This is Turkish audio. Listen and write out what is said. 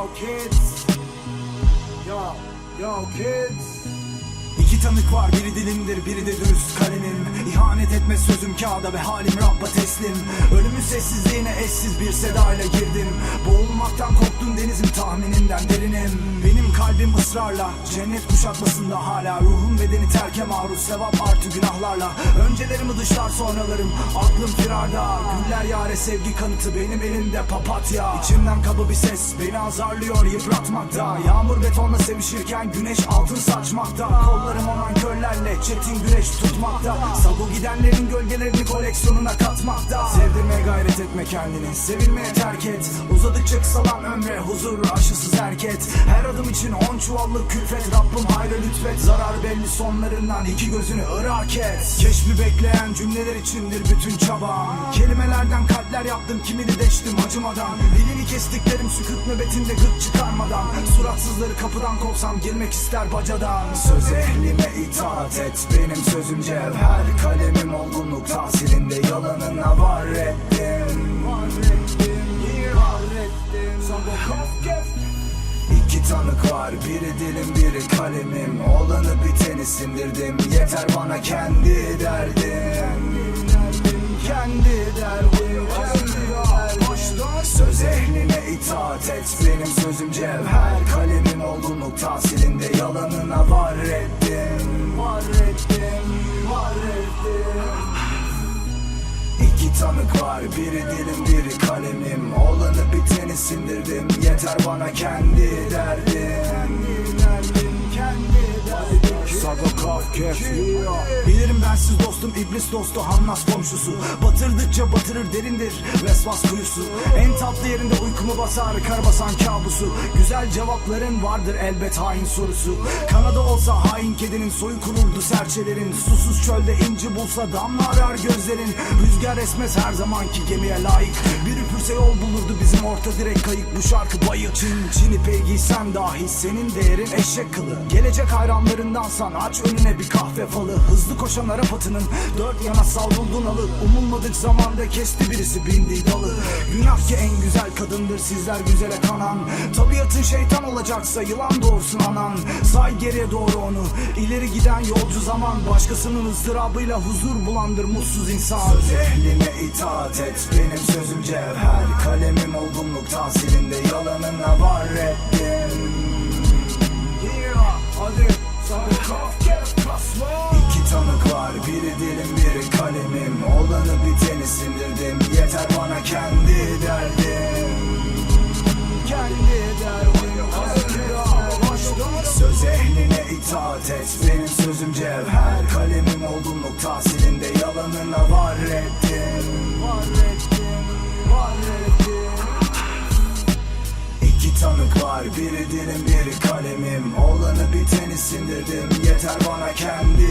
Kids. Yo yo kids. İki tanık var biri dilimdir biri de dürüst kalemim İhanet etme sözüm kağıda ve halim Rabb'a teslim. Ölümün sessizliğine eşsiz bir sedayla girdim. Boğulmaktan korktum denizim tahmininden derin kalbim ısrarla cennet kuşatmasında hala Ruhum bedeni terke maruz sevap artı günahlarla. Öncelerimi dışlar sonralarım aklım firarda. Güller yare sevgi kanıtı benim elimde papatya. İçimden kaba bir ses beni azarlıyor yıpratmakta. Yağmur betonla sevişirken güneş altın saçmakta. Kollarım olan körlerle çetin güreş tutmakta. Sago gidenlerin gölgelerini koleksiyonuna katmakta. Sevdirmeye gayret etme kendini sevilmeye terk et. Uzadıkça kısalan ömre huzur aşısız erket. Her adım için on çuvallık külfet Rabbim hayra lütfet. Zarar belli sonlarından iki gözünü ırak et. Keşfi bekleyen cümleler içindir bütün çabam Kelimelerden kalpler yaptım kimini deştim acımadan. Dilini kestiklerim sükut nöbetinde gık çıkarmadan. Suratsızları kapıdan kovsam girmek ister bacadan. Söz ehlime itaat et benim sözüm cevher. Kalemim olgunluk tahsilinde yalanına var var. Biri dilim biri kalemim. Olanı biteni sindirdim. Yeter bana kendi derdim. Kendi derdim. Söz ehline itaat et. Benim sözüm cevher. Kalemim olgunluk tahsilinde yalanına var ettim. Var ettim, var ettim. İki tanık var. Biri dilim biri kalemim Biteni sindirdim yeter bana kendi derdim Bilirim bensiz dostum iblis dostu Hannas komşusu. Batırdıkça batırır derindir Vesvas kuyusu. En tatlı yerinde uykumu basar Karabasan kabusu. Güzel cevapların vardır elbet hain sorusu. Kanada olsa hain kedinin soyu kururdu serçelerin. Susuz çölde inci bulsa damla arar gözlerin. Rüzgar esmez her zamanki gemiye layık. Bir üpürse yol bulurdu bizim orta direk kayık. Bu şarkı bayık Çin çin ipeği giysen dahi senin değerin eşek kılı. Gelecek hayranlarındansan aç önüne bir kahve falı Hızlı koşan Arap dört yana savruldun alı. Umulmadık zamanda kesti birisi bindiği dalı. Günah ki en güzel kadındır sizler güzele kanan. Tabiatın şeytan olacaksa yılan doğursun anan. Say geriye doğru onu ileri giden yolcu zaman. Başkasının ızdırabıyla huzur bulandır mutsuz insan. Söz ehline itaat et benim sözüm cevher. Kalemim olgunluk tahsilinde yalanına Olanı biteni sindirdim yeter bana kendi derdim. Kendi derdim. Söz ehline itaat et. Benim sözüm cevher. Kalemim olgunluk tahsilinde yalanına var ettim. Var ettim, var ettim. İki tanık var. Biri dilim biri kalemim. Olanı biteni sindirdim yeter bana kendi